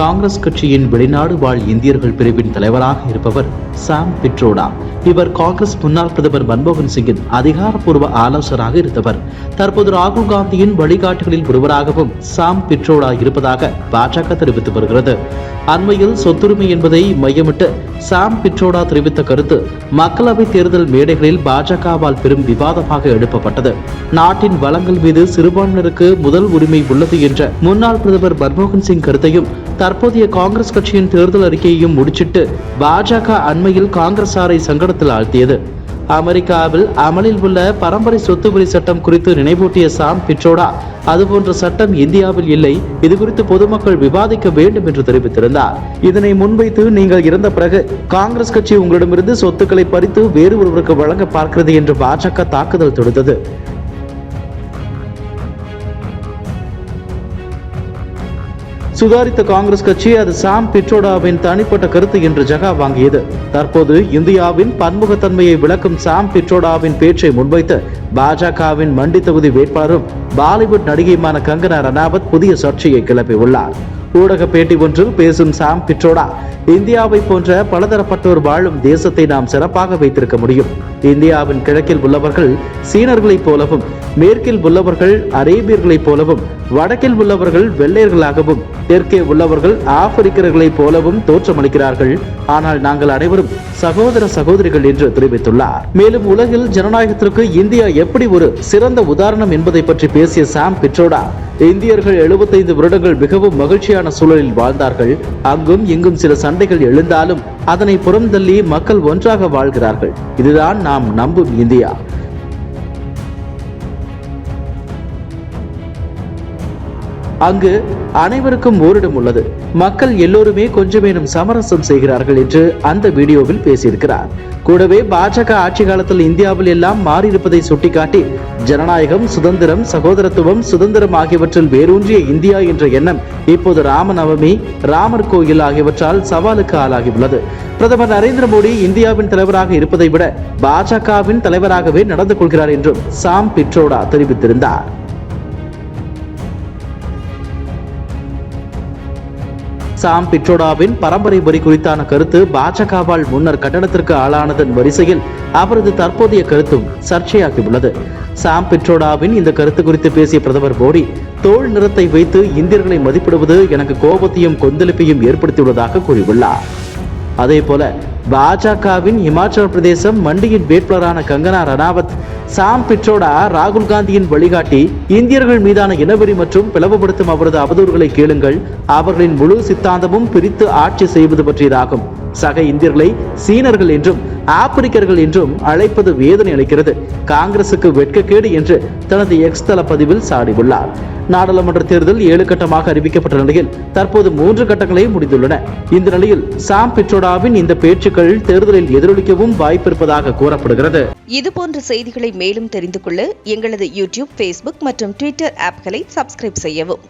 காங்கிரஸ் கட்சியின் வெளிநாடு வாழ் இந்தியர்கள் பிரிவின் தலைவராக இருப்பவர் சாம் பிட்ரோடா. இவர் காங்கிரஸ் முன்னாள் பிரதமர் மன்மோகன் சிங்கின் அதிகாரப்பூர்வ ஆலோசகராக இருந்தவர். தற்போது ராகுல் காந்தியின் வழிகாட்டுகளில் ஒருவராகவும் சாம் பிட்ரோடா இருப்பதாக பாஜக தெரிவித்து வருகிறது. அண்மையில் சொத்துரிமை என்பதை மையமிட்டு சாம் பிட்ரோடா தெரிவித்த கருத்து மக்களவை தேர்தல் மேடைகளில் பாஜகவால் பெரும் விவாதமாக எழுப்பப்பட்டது. நாட்டின் வளங்கள் மீது சிறுபான்மையினருக்கு முதல் உரிமை உள்ளது என்ற முன்னாள் பிரதமர் மன்மோகன் சிங் கருத்தையும் தற்போதைய காங்கிரஸ் கட்சியின் தேர்தல் அறிக்கையையும் முடிச்சிட்டு பாஜக அண்மையில் காங்கிரசாரை சங்கடத்தில் ஆழ்த்தியது. அமெரிக்காவில் அமலில் உள்ள பரம்பரை சொத்து வரி சட்டம் குறித்து நினைவூட்டிய சாம் பிட்ரோடா அதுபோன்ற சட்டம் இந்தியாவில் இல்லை இது குறித்து பொதுமக்கள் விவாதிக்க வேண்டும் என்று தெரிவித்திருந்தார். இதனை முன்வைத்து நீங்கள் இறந்த பிறகு காங்கிரஸ் கட்சி உங்களிடமிருந்து சொத்துக்களை பறித்து வேறு ஒருவருக்கு வழங்க பார்க்கிறது என்று பாஜக தாக்குதல் தொடுத்தது. சுதாரித்த காங்கிரஸ் கட்சி அது சாம் பிட்ரோடாவின் தனிப்பட்ட கருத்து என்று ஜகா வாங்கியது. தற்போது இந்தியாவின் பன்முகத்தன்மையை விளக்கும் சாம் பிட்ரோடாவின் பேச்சை முன்வைத்து பாஜகவின் மண்டி தொகுதி வேட்பாளரும் பாலிவுட் நடிகையுமான கங்கனா ரனாவத் புதிய சர்ச்சையை கிளப்பியுள்ளார். ஊடக பேட்டி ஒன்றில் பேசும் சாம் பிட்ரோடா இந்தியாவை போன்ற பலதரப்பட்டோர் வாழும் தேசத்தை நாம் சிறப்பாக வைத்திருக்க முடியும். இந்தியாவின் கிழக்கில் உள்ளவர்கள் சீனர்களைப் போலவும் மேற்கில் உள்ளவர்கள் அரேபியர்களைப் போலவும் வடக்கில் உள்ளவர்கள் வெள்ளையர்களாகவும் தெற்கே உள்ளவர்கள் ஆப்பிரிக்கர்களைப் போலவும் தோற்றமளிக்கிறார்கள். ஆனால் நாங்கள் அனைவரும் சகோதர சகோதரிகள் என்று தெரிவித்துள்ளார். மேலும் உலகில் ஜனநாயகத்திற்கு இந்தியா எப்படி ஒரு சிறந்த உதாரணம் என்பதை பற்றி பேசிய சாம் பிட்ரோடா இந்தியர்கள் 75 வருடங்கள் மிகவும் மகிழ்ச்சியான சூழலில் வாழ்ந்தார்கள். அங்கும் இங்கும் சில சண்டைகள் எழுந்தாலும் அதனை புறந்தள்ளி மக்கள் ஒன்றாக வாழ்கிறார்கள். இதுதான் நாம் நம்பும் இந்தியா. அங்கு அனைவருக்கும் ஓரிடம் உள்ளது. மக்கள் எல்லோருமே கொஞ்சமேனும் சமரசம் செய்கிறார்கள் என்று அந்த வீடியோவில் பேசியிருக்கிறார். கூடவே பாஜக ஆட்சி காலத்தில் இந்தியாவில் எல்லாம் மாறியிருப்பதை சுட்டிக்காட்டி ஜனநாயகம் சுதந்திரம் சகோதரத்துவம் சுதந்திரம் ஆகியவற்றில் வேரூன்றிய இந்தியா என்ற எண்ணம் இப்போது ராமநவமி ராமர் கோயில் ஆகியவற்றால் சவாலுக்கு ஆளாகியுள்ளது. பிரதமர் நரேந்திர மோடி இந்தியாவின் தலைவராக இருப்பதை விட பாஜகவின் தலைவராகவே நடந்து கொள்கிறார் என்றும் சாம் பிட்ரோடா தெரிவித்திருந்தார். சாம் பிட்ரோடாவின் பரம்பரை வரி குறித்தான கருத்து பாஜகவால் முன்னர் கட்டணத்திற்கு ஆளானதன் வரிசையில் அவரது தற்போதைய கருத்தும் சர்ச்சையாகியுள்ளது. சாம் பிட்ரோடாவின் இந்த கருத்து குறித்து பேசிய பிரதமர் மோடி தோல் நிறத்தை வைத்து இந்தியர்களை மதிப்பிடுவது எனக்கு கோபத்தையும் கொந்தளிப்பையும் ஏற்படுத்தியுள்ளதாக கூறியுள்ளார். அதே போல பாஜகவின் இமாச்சல பிரதேசம் மண்டியின் வேட்பாளரான கங்கனா ரணாவத் சாம் பிட்ரோடா ராகுல் காந்தியின் வழிகாட்டி இந்தியர்கள் மீதான இனவெறி மற்றும் பிளவுபடுத்தும் அவரது அவதூறுகளை கேளுங்கள். அவர்களின் முழு சித்தாந்தமும் பிரித்து ஆட்சி செய்வது பற்றியதாகும். சக இந்தியர்களை சீனர்கள் என்றும் ஆப்பிரிக்கர்கள் என்றும் அழைப்பது வேதனை அளிக்கிறது. காங்கிரசுக்கு வெட்கக்கேடு என்று தனது எக்ஸ் தள பதிவில் சாடியுள்ளார். நாடாளுமன்ற தேர்தல் ஏழு கட்டமாக அறிவிக்கப்பட்ட நிலையில் தற்போது மூன்று கட்டங்களே முடிந்துள்ளன. இந்த நிலையில் சாம் பிட்ரோடாவின் இந்த பேச்சுக்கள் தேர்தலில் எதிரொலிக்கவும் வாய்ப்பிருப்பதாக கூறப்படுகிறது. இது போன்ற செய்திகளை மேலும் தெரிந்து கொள்ள எங்களது யூடியூப் ஃபேஸ்புக் மற்றும் ட்விட்டர் ஆப்களை சப்ஸ்கிரைப் செய்யவும்.